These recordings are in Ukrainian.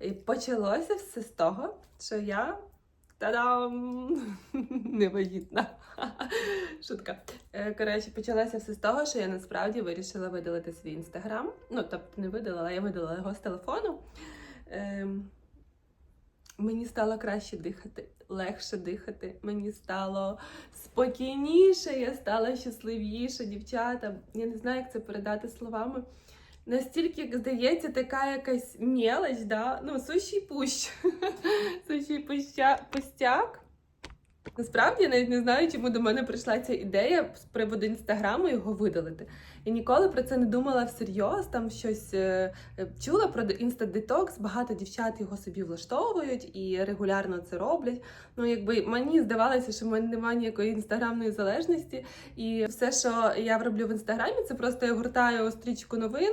І почалося все з того, що я та-дам! невагітна. Шутка. Е, Коротше, почалося все з того, що я насправді вирішила видалити свій інстаграм. Ну, тобто не видалила, я видалила його з телефону. Ем, Мені стало краще дихати, легше дихати. Мені стало спокійніше, я стала щасливіша, дівчата. Я не знаю, як це передати словами. Настільки, здається, така якась мелоч, да? ну, сущий пущ. сущий пустяк. Насправді я навіть не знаю, чому до мене прийшла ця ідея з приводу інстаграму його видалити. Я ніколи про це не думала всерйоз, там щось е, е, чула про інстадетокс, багато дівчат його собі влаштовують і регулярно це роблять. Ну, якби мені здавалося, що в мене немає ніякої інстаграмної залежності, і все, що я роблю в інстаграмі, це просто я гуртаю стрічку новин,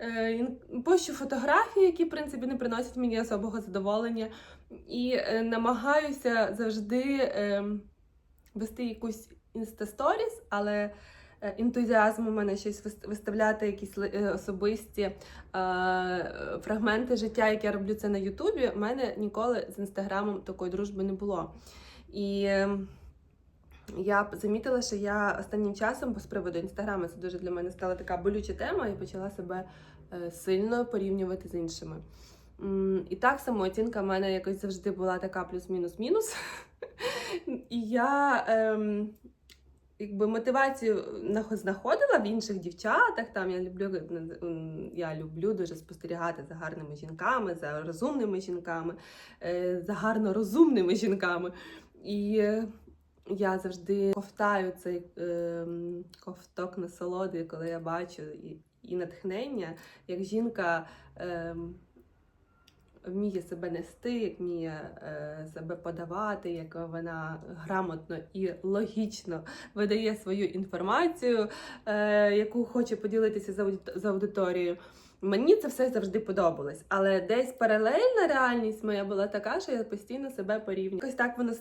е, пощу фотографії, які в принципі не приносять мені особого задоволення, і е, намагаюся завжди е, вести якусь інстасторіс, але е, ентузіазм у мене щось виставляти якісь е, особисті е, фрагменти життя, як я роблю це на Ютубі. У мене ніколи з інстаграмом такої дружби не було. І е, я замітила, що я останнім часом бо з приводу інстаграму це дуже для мене стала така болюча тема і почала себе е, сильно порівнювати з іншими. І так самооцінка в мене якось завжди була така плюс-мінус-мінус. І я ем, якби мотивацію знаходила в інших дівчатах. Там я люблю я люблю дуже спостерігати за гарними жінками, за розумними жінками, е, за гарно розумними жінками. І е, я завжди ковтаю цей ем, ковток насолоди, коли я бачу і, і натхнення, як жінка. ем, Вміє себе нести, як вміє е, себе подавати, як вона грамотно і логічно видає свою інформацію, е, яку хоче поділитися з, аудиторією. Мені це все завжди подобалось, але десь паралельна реальність моя була така, що я постійно себе порівнюю. Якось так воно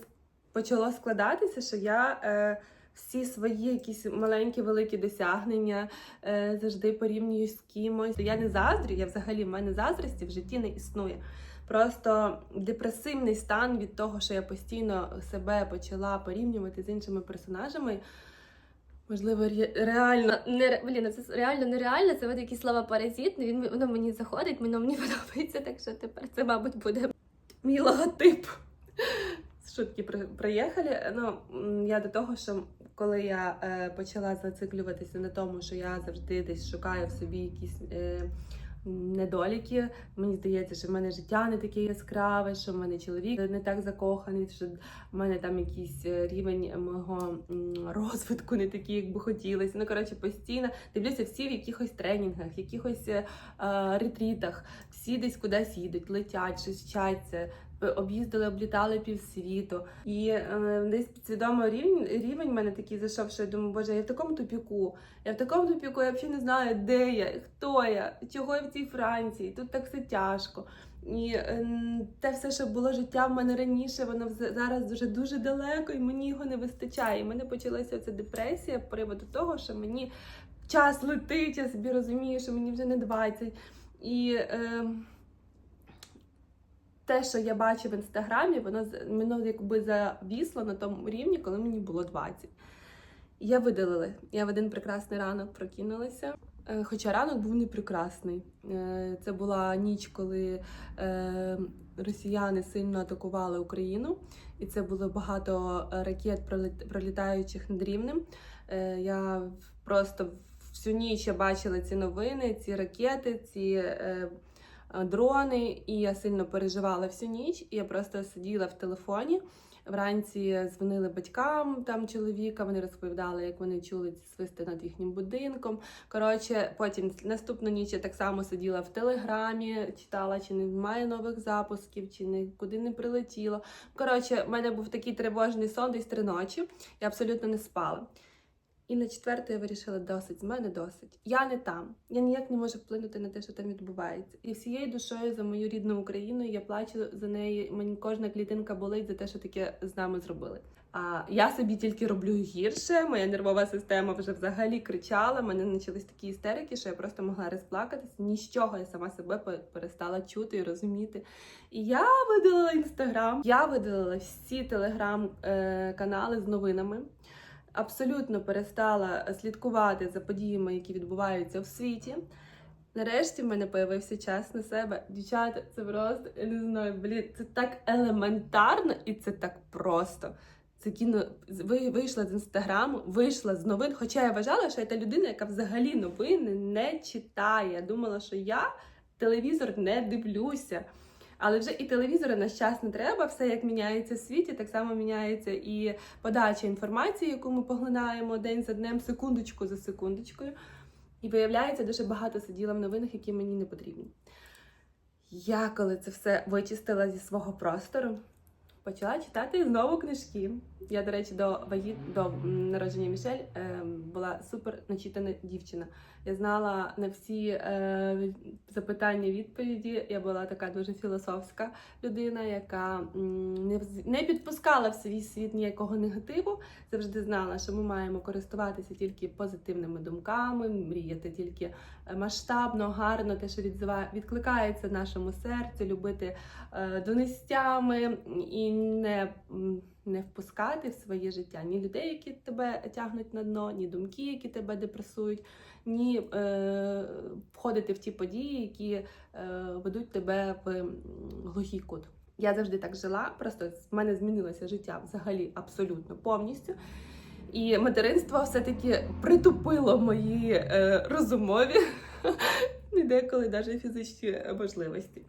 почало складатися, що я е, всі свої якісь маленькі великі досягнення е, завжди порівнюю з кимось. Я не заздрю, я взагалі в мене заздрості в житті не існує. Просто депресивний стан від того, що я постійно себе почала порівнювати з іншими персонажами. Можливо, ре- реально Не, блін, це реально нереально, це от якісь слова паразитне, він воно мені заходить, воно мені подобається, так що тепер це, мабуть, буде мій логотип. Шутки приїхали. Ну, я до того, що коли я е, почала зациклюватися на тому, що я завжди десь шукаю в собі якісь е, недоліки, мені здається, що в мене життя не таке яскраве, що в мене чоловік не так закоханий, що в мене там якийсь е, рівень мого розвитку не такий, як би хотілося. Ну, коротше, постійно дивлюся всі в якихось тренінгах, якихось е, е, ретрітах, всі десь кудись їдуть, летять, щось вчаться, об'їздили, облітали півсвіту. І е, десь підсвідомо рівень, рівень мене такий зайшов, що я думаю, боже, я в такому тупіку. Я в такому тупіку, я взагалі не знаю, де я, хто я, чого я в цій Франції. Тут так все тяжко. І е, те все, що було життя в мене раніше, воно зараз дуже дуже далеко, і мені його не вистачає. І в мене почалася ця депресія з приводу того, що мені час летить, я собі розумію, що мені вже не 20. І е, те, що я бачу в інстаграмі, воно воно якби завісло на тому рівні, коли мені було 20. Я видалила. Я в один прекрасний ранок прокинулася. Е, Хоча ранок був не прекрасний. Е, Це була ніч, коли е, росіяни сильно атакували Україну, і це було багато ракет, проліт- пролітаючих над рівнем. Я просто всю ніч я бачила ці новини, ці ракети, ці дрони, і я сильно переживала всю ніч. І я просто сиділа в телефоні. Вранці дзвонили батькам там чоловіка. Вони розповідали, як вони чули свисти над їхнім будинком. Коротше, потім наступну ніч я так само сиділа в телеграмі, читала, чи немає нових запусків, чи нікуди не прилетіло. Коротше, в мене був такий тривожний сон десь три ночі. Я абсолютно не спала. І на четверту я вирішила досить, з мене досить. Я не там. Я ніяк не можу вплинути на те, що там відбувається. І всією душою за мою рідну Україну я плачу за неї. Мені кожна клітинка болить за те, що таке з нами зробили. А я собі тільки роблю гірше. Моя нервова система вже взагалі кричала. Мене почались такі істерики, що я просто могла розплакатись. Ні з чого я сама себе пе- перестала чути і розуміти. І я видалила інстаграм, я видалила всі телеграм-канали з новинами. Абсолютно перестала слідкувати за подіями, які відбуваються в світі. Нарешті в мене появився час на себе. Дівчата, це просто я не знаю, блін, це так елементарно і це так просто. Це кіно вийшла з інстаграму, вийшла з новин. Хоча я вважала, що я та людина, яка взагалі новини не читає. Думала, що я телевізор не дивлюся. Але вже і телевізора на час не треба. Все як міняється в світі, так само міняється і подача інформації, яку ми поглинаємо день за днем, секундочку за секундочкою. І виявляється, дуже багато сиділа в новинах, які мені не потрібні. Я, коли це все вичистила зі свого простору, почала читати знову книжки. Я, до речі, до вагіт до народження Мішель е, була супер начитана дівчина. Я знала на всі е, запитання відповіді. Я була така дуже філософська людина, яка не, не підпускала в свій світ ніякого негативу. Завжди знала, що ми маємо користуватися тільки позитивними думками, мріяти тільки масштабно, гарно, те, що відзива- відкликається нашому серцю, любити е, донестями і не, не впускати в своє життя ні людей, які тебе тягнуть на дно, ні думки, які тебе депресують, ні е, входити в ті події, які е, ведуть тебе в глухий кут. Я завжди так жила, просто в мене змінилося життя взагалі абсолютно повністю. І материнство все-таки притупило мої е, розумові, не деколи навіть фізичні можливості.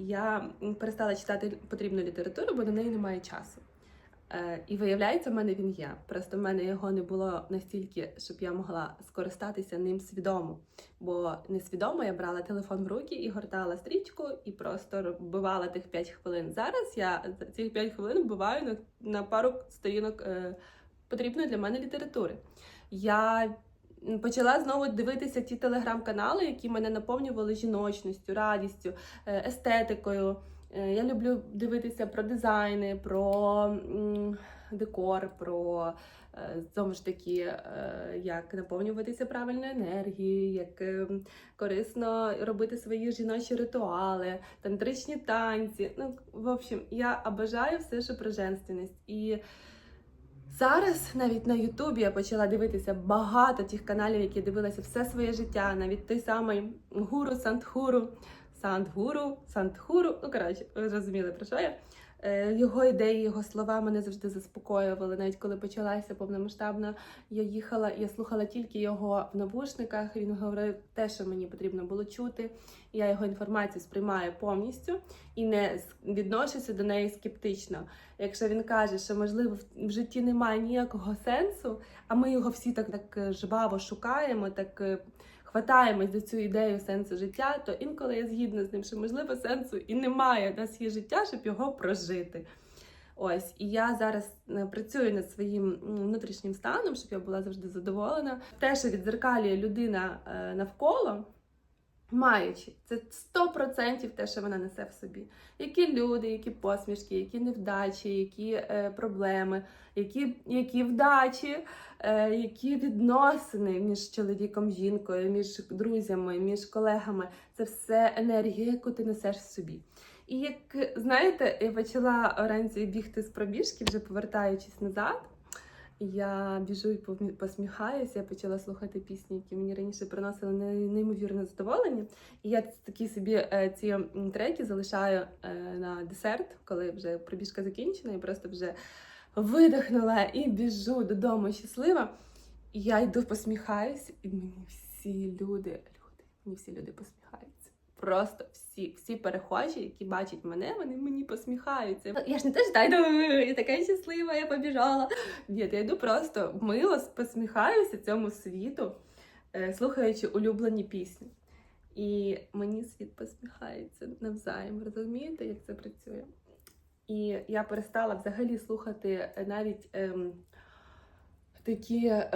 Я перестала читати потрібну літературу, бо на неї немає часу. Е, і виявляється, в мене він є. Просто в мене його не було настільки, щоб я могла скористатися ним свідомо. Бо несвідомо я брала телефон в руки і гортала стрічку, і просто вбивала тих 5 хвилин. Зараз я ці 5 хвилин вбиваю на, на пару сторінок е, потрібної для мене літератури. Я почала знову дивитися ті телеграм-канали, які мене наповнювали жіночністю, радістю, е, естетикою. Е, Я люблю дивитися про дизайни, про декор, про е, знову ж таки, як наповнюватися правильною енергією, як корисно робити свої жіночі ритуали, тантричні танці. Ну, в общем, я обожаю все, що про женственність. І Зараз навіть на Ютубі я почала дивитися багато тих каналів, які дивилася все своє життя, навіть той самий гуру Сандхуру, Сандгуру, Сандхуру. Ну коротше, ви зрозуміли про що я. Е, Його ідеї, його слова мене завжди заспокоювали. Навіть коли почалася повномасштабна, я їхала, я слухала тільки його в навушниках. Він говорив те, що мені потрібно було чути. Я його інформацію сприймаю повністю і не відношуся до неї скептично. Якщо він каже, що можливо в- в житті немає ніякого сенсу, а ми його всі так, так е, жваво шукаємо, так е, хватаємось за цю ідею сенсу життя, то інколи я згідна з ним, що можливо сенсу і немає. У нас є життя, щоб його прожити. Ось, і я зараз е, працюю над своїм внутрішнім станом, щоб я була завжди задоволена. Те, що відзеркалює людина е, навколо, маючи, це 100% те, що вона несе в собі. Які люди, які посмішки, які невдачі, які е, проблеми, які, які вдачі, е, які відносини між чоловіком, жінкою, між друзями, між колегами це все енергія, яку ти несеш в собі. І як знаєте, я почала вранці бігти з пробіжки, вже повертаючись назад. Я біжу і посміхаюся. Я почала слухати пісні, які мені раніше приносили неймовірне задоволення. І я такі собі е, ці треки залишаю е, на десерт, коли вже пробіжка закінчена, і просто вже видихнула і біжу додому щаслива. І я йду посміхаюсь, і мені всі люди, люди, мені всі люди. Просто всі, всі перехожі, які бачать мене, вони мені посміхаються. Я ж не теж та йду, я така щаслива, я побіжала. Ні, я йду просто мило посміхаюся цьому світу, е, слухаючи улюблені пісні. І мені світ посміхається навзаєм. Розумієте, як це працює? І я перестала взагалі слухати навіть ем, такі е,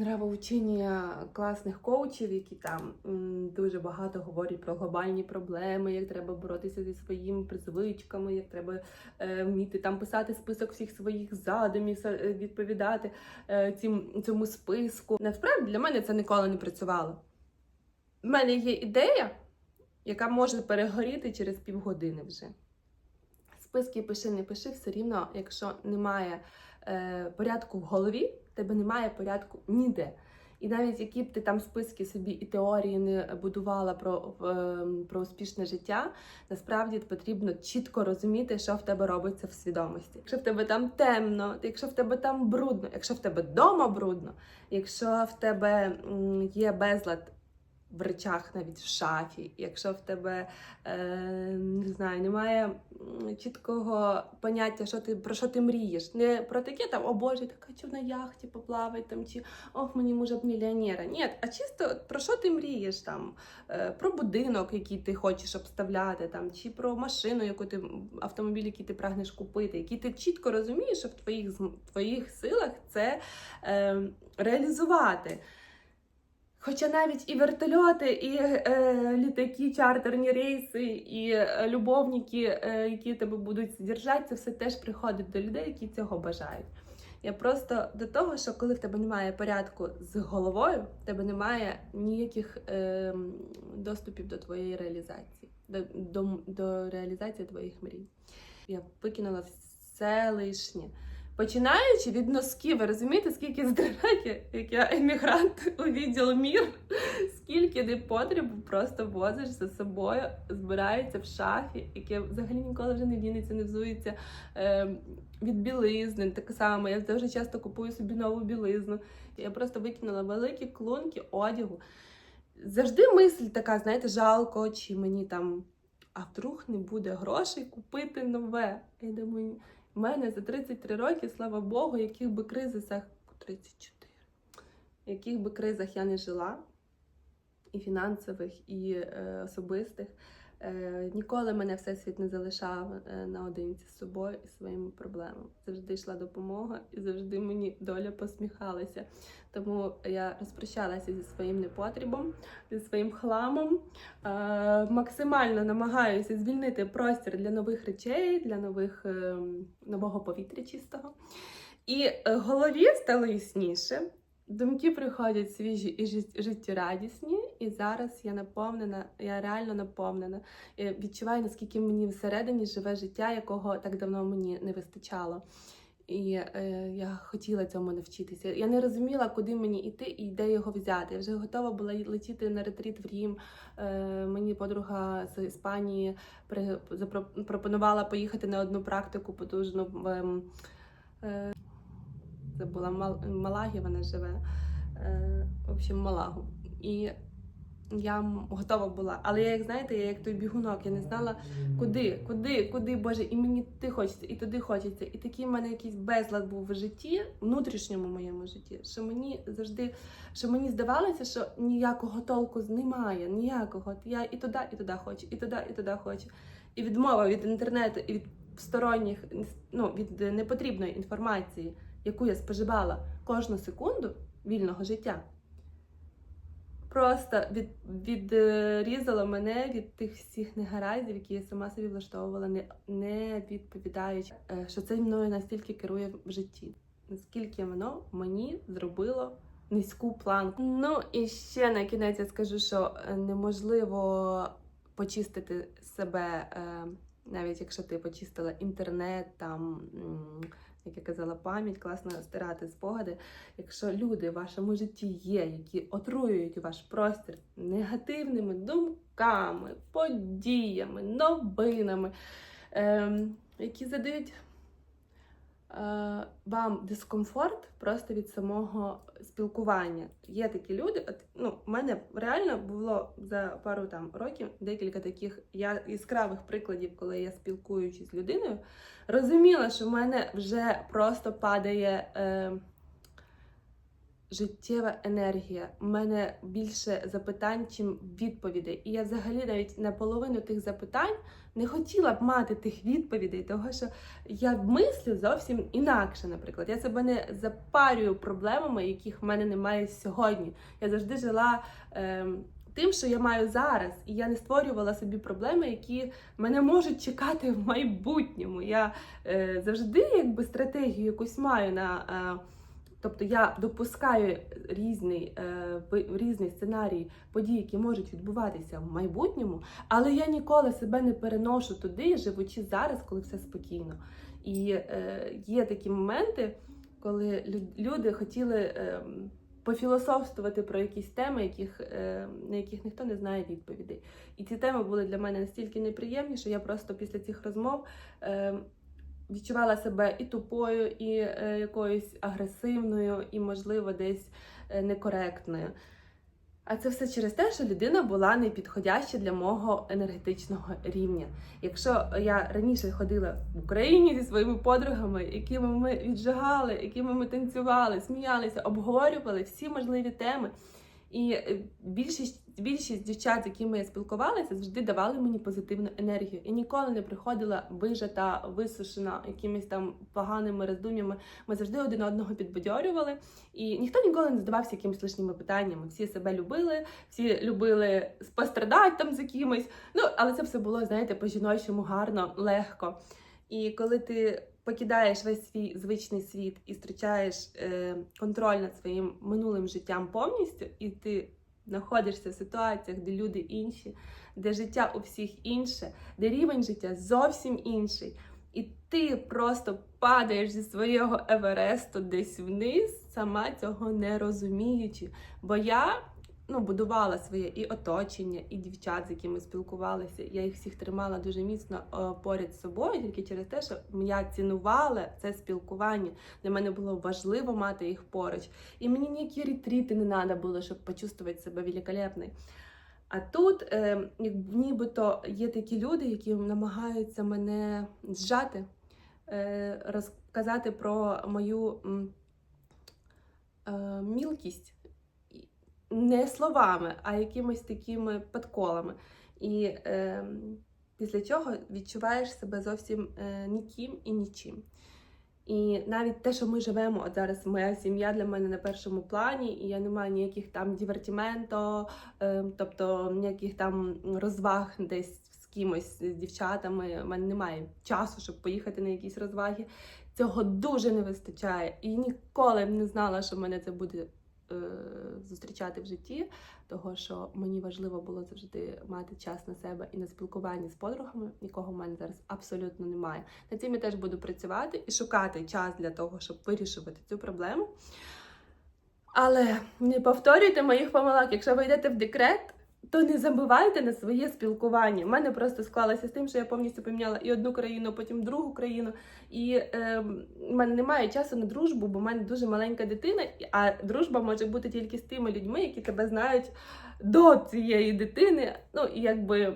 нравоучення класних коучів, які там м, дуже багато говорять про глобальні проблеми, як треба боротися зі своїми призвичками, як треба е, вміти там писати список всіх своїх задумів, е, відповідати е, цім, цьому списку. Насправді для мене це ніколи не працювало. У мене є ідея, яка може перегоріти через півгодини вже. Списки пиши, не пиши, все рівно, якщо немає е, порядку в голові, тебе немає порядку ніде. І навіть які б ти там списки собі і теорії не будувала про, е, про успішне життя, насправді потрібно чітко розуміти, що в тебе робиться в свідомості. Якщо в тебе там темно, якщо в тебе там брудно, якщо в тебе вдома брудно, якщо в тебе є безлад в речах, навіть в шафі, якщо в тебе е, не знаю, немає чіткого поняття, що ти про що ти мрієш. Не про таке там, о Боже, так хочу на яхті поплавати там, чи ох, мені може б мільйонера. Ні, а чисто про що ти мрієш там, е, про будинок, який ти хочеш обставляти, там, чи про машину, яку ти автомобіль, який ти прагнеш купити, який ти чітко розумієш, що в твоїх зм- твоїх силах це е, реалізувати. Хоча навіть і вертольоти, і е, літаки, чартерні рейси, і е, любовники, е, які тебе будуть держати, це все теж приходить до людей, які цього бажають. Я просто до того, що коли в тебе немає порядку з головою, в тебе немає ніяких е, доступів до твоєї реалізації, до, до, до реалізації твоїх мрій. Я викинула все лишнє. Починаючи від носків, ви розумієте, скільки здраваки, як я емігрант у відділ мір, скільки непотребу просто возиш за собою, збирається в шафі, яке взагалі ніколи вже не дінеться, не взується е, від білизни. Так само, я дуже часто купую собі нову білизну. Я просто викинула великі клунки одягу. Завжди мисль така, знаєте, жалко, чи мені там, а вдруг не буде грошей купити нове. Я думаю, в мене за 33 роки, слава Богу, яких би кризисах 34, яких би кризах я не жила, і фінансових, і е, особистих. Е, ніколи мене Всесвіт не залишав е, наодинці з собою і своїми проблемами. Завжди йшла допомога, і завжди мені доля посміхалася. Тому я розпрощалася зі своїм непотрібом, зі своїм хламом. Е, максимально намагаюся звільнити простір для нових речей, для нових, е, нового повітря чистого. І голові стало ясніше. Думки приходять свіжі і життєрадісні, і зараз я наповнена, я реально наповнена. Я відчуваю, наскільки мені всередині живе життя, якого так давно мені не вистачало. І е, я хотіла цьому навчитися. Я не розуміла, куди мені йти і де його взяти. Я вже готова була летіти на ретріт в Рім. Е, мені подруга з Іспанії при, запро- пропонувала поїхати на одну практику потужну в. ем, Е, це була Мал, Малагі, вона живе. Е, в общем, Малагу. І я готова була. Але я, як знаєте, я як той бігунок, я не знала, куди, куди, куди, Боже, і мені туди хочеться, і туди хочеться. І такий в мене якийсь безлад був в житті, внутрішньому моєму житті, що мені завжди, що мені здавалося, що ніякого толку немає, ніякого. Я і туди, і туди хочу, і туди, і туди хочу. І відмова від інтернету, і від сторонніх, ну, від непотрібної інформації, яку я споживала кожну секунду вільного життя. Просто від, відрізало мене від тих всіх негараздів, які я сама собі влаштовувала, не, не відповідаючи, е, що це мною настільки керує в житті, наскільки воно мені зробило низьку планку. Ну і ще на кінець я скажу, що е, неможливо почистити себе, е, навіть якщо ти почистила інтернет, там, як я казала, пам'ять, класно стирати спогади. Якщо люди в вашому житті є, які отруюють ваш простір негативними думками, подіями, новинами, ем, які задають вам дискомфорт просто від самого спілкування. Є такі люди. От, ну, в мене реально було за пару там років декілька таких я, яскравих прикладів, коли я спілкуючись з людиною, розуміла, що в мене вже просто падає. Е, життєва енергія. У мене більше запитань, чим відповідей. І я взагалі навіть на половину тих запитань не хотіла б мати тих відповідей, тому що я мислю зовсім інакше, наприклад. Я себе не запарюю проблемами, яких в мене немає сьогодні. Я завжди жила. ем, Тим, що я маю зараз, і я не створювала собі проблеми, які мене можуть чекати в майбутньому. Я е, завжди якби стратегію якусь маю на. Е, тобто я допускаю різний, е, різний сценарій подій, які можуть відбуватися в майбутньому, але я ніколи себе не переношу туди, живучи зараз, коли все спокійно. І е, є такі моменти, коли люди хотіли. Е, Пофілософствувати про якісь теми, яких, на яких ніхто не знає відповідей. І ці теми були для мене настільки неприємні, що я просто після цих розмов відчувала себе і тупою, і е, якоюсь агресивною, і, можливо, десь е, некоректною. А це все через те, що людина була не підходяща для мого енергетичного рівня. Якщо я раніше ходила в Україні зі своїми подругами, якими ми віджигали, якими ми танцювали, сміялися, обговорювали всі можливі теми. І е, більшість, більшість дівчат, з якими я спілкувалася, завжди давали мені позитивну енергію. І ніколи не приходила вижата, висушена якимись там поганими роздум'ями. Ми завжди один одного підбадьорювали. І ніхто ніколи не задавався якимись лишніми питаннями. Всі себе любили, всі любили спострадати там за кимось. Ну, але це все було, знаєте, по-жіночому гарно, легко. І коли ти покидаєш весь свій звичний світ і втрачаєш е, контроль над своїм минулим життям повністю, і ти знаходишся в ситуаціях, де люди інші, де життя у всіх інше, де рівень життя зовсім інший. І ти просто падаєш зі свого Евересту десь вниз, сама цього не розуміючи. Бо я ну, будувала своє і оточення, і дівчат, з якими спілкувалася. Я їх всіх тримала дуже міцно е, поряд з собою, тільки через те, що я цінувала це спілкування. Для мене було важливо мати їх поруч. І мені ніякі ретріти не треба було, щоб почувствувати себе великолепною. А тут е, нібито є такі люди, які намагаються мене зжати, е, розказати про мою е, мілкість не словами, а якимись такими подколами. І е, після чого відчуваєш себе зовсім е, ніким і нічим. І навіть те, що ми живемо, от зараз моя сім'я для мене на першому плані, і я не маю ніяких там дівертіменто, е, тобто ніяких там розваг десь з кимось, з дівчатами. У мене немає часу, щоб поїхати на якісь розваги. Цього дуже не вистачає. І ніколи не знала, що мене це буде зустрічати в житті, того що мені важливо було завжди мати час на себе і на спілкування з подругами, якого в мене зараз абсолютно немає. На цим я теж буду працювати і шукати час для того, щоб вирішувати цю проблему. Але не повторюйте моїх помилок. Якщо ви йдете в декрет, то не забувайте на своє спілкування. У мене просто склалося з тим, що я повністю поміняла і одну країну, потім другу країну. І е, в мене немає часу на дружбу, бо в мене дуже маленька дитина, а дружба може бути тільки з тими людьми, які тебе знають до цієї дитини. Ну і якби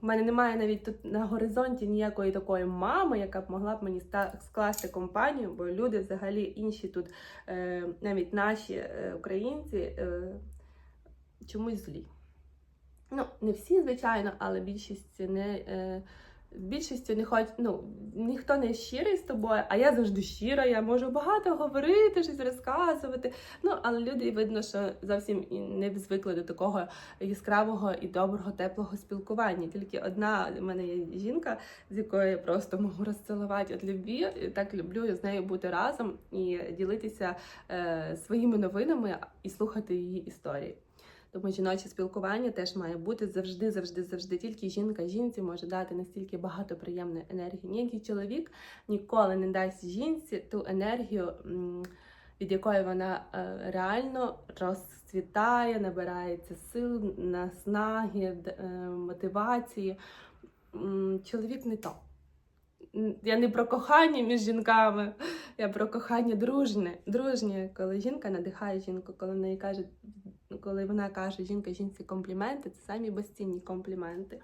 в мене немає навіть тут на горизонті ніякої такої мами, яка б могла б мені скласти компанію, бо люди взагалі інші тут, е, навіть наші е, українці, е, чомусь злі. Ну, не всі, звичайно, але більшість не. Е, Більшістю не хоч, ну, ніхто не щирий з тобою, а я завжди щира, я можу багато говорити, щось розказувати. Ну, але люди видно, що зовсім і не звикли до такого яскравого і доброго, теплого спілкування. Тільки одна в мене є жінка, з якою я просто можу розцілувати від любві. Так люблю з нею бути разом і ділитися е, своїми новинами і слухати її історії. Тому жіноче спілкування теж має бути завжди, завжди, завжди. Тільки жінка жінці може дати настільки багато приємної енергії. Ніякий чоловік ніколи не дасть жінці ту енергію, від якої вона е, реально розцвітає, набирається сил, наснаги, е, мотивації. Чоловік не то. Я не про кохання між жінками, я про кохання дружне. Дружнє, коли жінка надихає жінку, коли в неї каже, коли вона каже жінка жінці компліменти, це самі безцінні компліменти.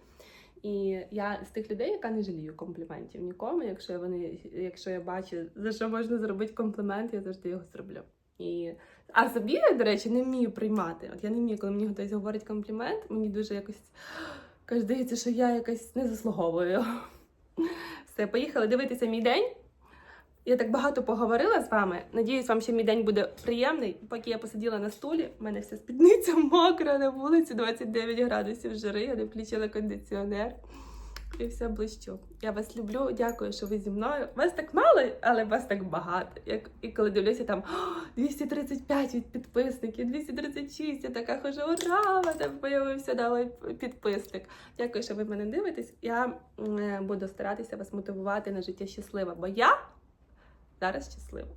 І я з тих людей, яка не жалію компліментів нікому. Якщо вони, якщо я бачу, за що можна зробити комплімент, я завжди його зроблю. І... А собі, я, до речі, не вмію приймати. От я не вмію, коли мені хтось говорить комплімент, мені дуже якось здається, що я якась не заслуговую. Все, поїхали дивитися мій день. Я так багато поговорила з вами. Надіюсь, вам ще мій день буде приємний. Поки я посиділа на стулі, в мене вся спідниця мокра на вулиці 29 градусів жари, я не включила кондиціонер. І все блищу. Я вас люблю, дякую, що ви зі мною. Вас так мало, але вас так багато. Як і коли дивлюся там «О, 235 від підписників, 236, я така хожу, ура! мене появився новий підписник. Дякую, що ви мене дивитесь. Я е, буду старатися вас мотивувати на життя щаслива, бо я Зараз щасливо!